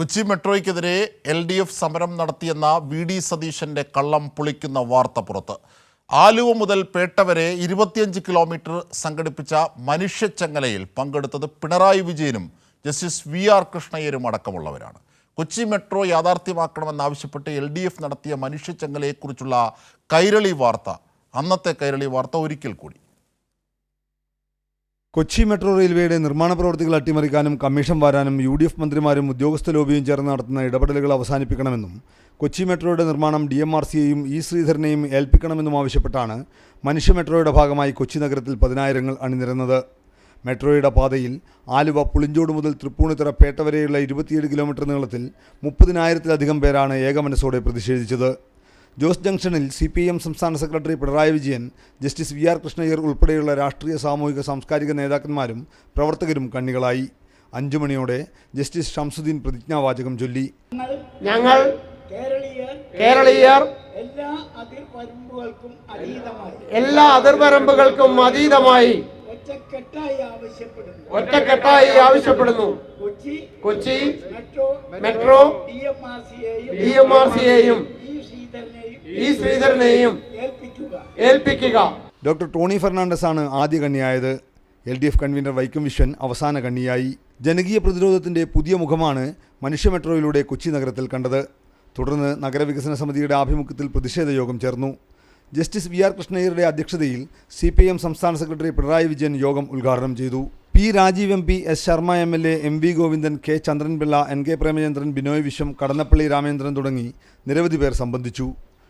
കൊച്ചി മെട്രോയ്ക്കെതിരെ L D F സമരം നടത്തിയെന്ന വി ഡി സതീശന്റെ കള്ളം പൊളിക്കുന്ന വാർത്ത പുറത്ത്. ആലുവ മുതൽ പേട്ട വരെ ഇരുപത്തിയഞ്ച് കിലോമീറ്റർ സംഘടിപ്പിച്ച മനുഷ്യച്ചങ്ങലയിൽ പങ്കെടുത്തത് പിണറായി വിജയനും ജസ്റ്റിസ് വി ആർ കൃഷ്ണയ്യരും അടക്കമുള്ളവരാണ്. കൊച്ചി മെട്രോ യാഥാർത്ഥ്യമാക്കണമെന്നാവശ്യപ്പെട്ട് എൽ ഡി എഫ് നടത്തിയ മനുഷ്യച്ചങ്ങലയെക്കുറിച്ചുള്ള കൈരളി വാർത്ത. അന്നത്തെ കൈരളി വാർത്ത ഒരിക്കൽ കൂടി. കൊച്ചി മെട്രോ റെയിൽവേയുടെ നിർമ്മാണ പ്രവർത്തികൾ അട്ടിമറിക്കാനും കമ്മീഷൻ വാരാനും യു ഡി എഫ് മന്ത്രിമാരും ഉദ്യോഗസ്ഥ ലോബിയും ചേർന്ന് നടത്തുന്ന ഇടപെടലുകൾ അവസാനിപ്പിക്കണമെന്നും കൊച്ചി മെട്രോയുടെ നിർമ്മാണം ഡി എം ആർ സിയെയും ഇ ശ്രീധരനെയും ഏൽപ്പിക്കണമെന്നും ആവശ്യപ്പെട്ടാണ് മനുഷ്യ മെട്രോയുടെ ഭാഗമായി കൊച്ചി നഗരത്തിൽ പതിനായിരങ്ങൾ അണിനിരന്നത്. മെട്രോയുടെ പാതയിൽ ആലുവ പുളിഞ്ചോട് മുതൽ തൃപ്പൂണിത്തുറ പേട്ട വരെയുള്ള ഇരുപത്തിയേഴ് കിലോമീറ്റർ നീളത്തിൽ മുപ്പതിനായിരത്തിലധികം പേരാണ് ഏകമനസ്സോടെ പ്രതിഷേധിച്ചത്. ജോസ് ജംഗ്ഷനിൽ സി പി എം സംസ്ഥാന secretary Pinarayi Vijayan justice V R Krishna Iyer ഉൾപ്പെടെയുള്ള രാഷ്ട്രീയ സാമൂഹിക സാംസ്കാരിക നേതാക്കന്മാരും പ്രവർത്തകരും കണ്ണികളായി. അഞ്ചു മണിയോടെ ജസ്റ്റിസ് ഷംസുദ്ദീൻ പ്രതിജ്ഞാവാചകം ചൊല്ലി. ഞങ്ങൾ കേരളീയർ കേരളീയർ എല്ലാ അതിർവരമ്പുകൾക്കും അതീതമായി. എല്ലാ അതിർവരമ്പുകൾക്കും അതീതമായി ഒറ്റക്കെട്ടായി ആവശ്യപ്പെടുന്നു. ഒറ്റക്കെട്ടായി ആവശ്യപ്പെടുന്നു. Kochi Kochi metro D M R സിയെയും E ശ്രീധരനെയും ഏൽപ്പിക്കുക. ഡോക്ടർ ടോണി ഫെർണാണ്ടസ് ആണ് ആദ്യ കണ്ണിയായത്. L D F convener Vaikom Viswan അവസാന കണ്ണിയായി. ജനകീയ പ്രതിരോധത്തിന്റെ പുതിയ മുഖമാണ് മനുഷ്യ മെട്രോയിലൂടെ കൊച്ചി നഗരത്തിൽ കണ്ടത്. തുടർന്ന് നഗരവികസന സമിതിയുടെ ആഭിമുഖ്യത്തിൽ പ്രതിഷേധ യോഗം ചേർന്നു. ജസ്റ്റിസ് വി ആർ കൃഷ്ണയ്യരുടെ അധ്യക്ഷതയിൽ സി പി എം സംസ്ഥാന സെക്രട്ടറി പിണറായി വിജയൻ യോഗം ഉദ്ഘാടനം ചെയ്തു. P Rajeev M P S Sharma M L A M V Govindan K Chandranpillai N K Premachandran Binoy Viswam Kadannappally Ramendran തുടങ്ങി നിരവധി പേർ സംബന്ധിച്ചു.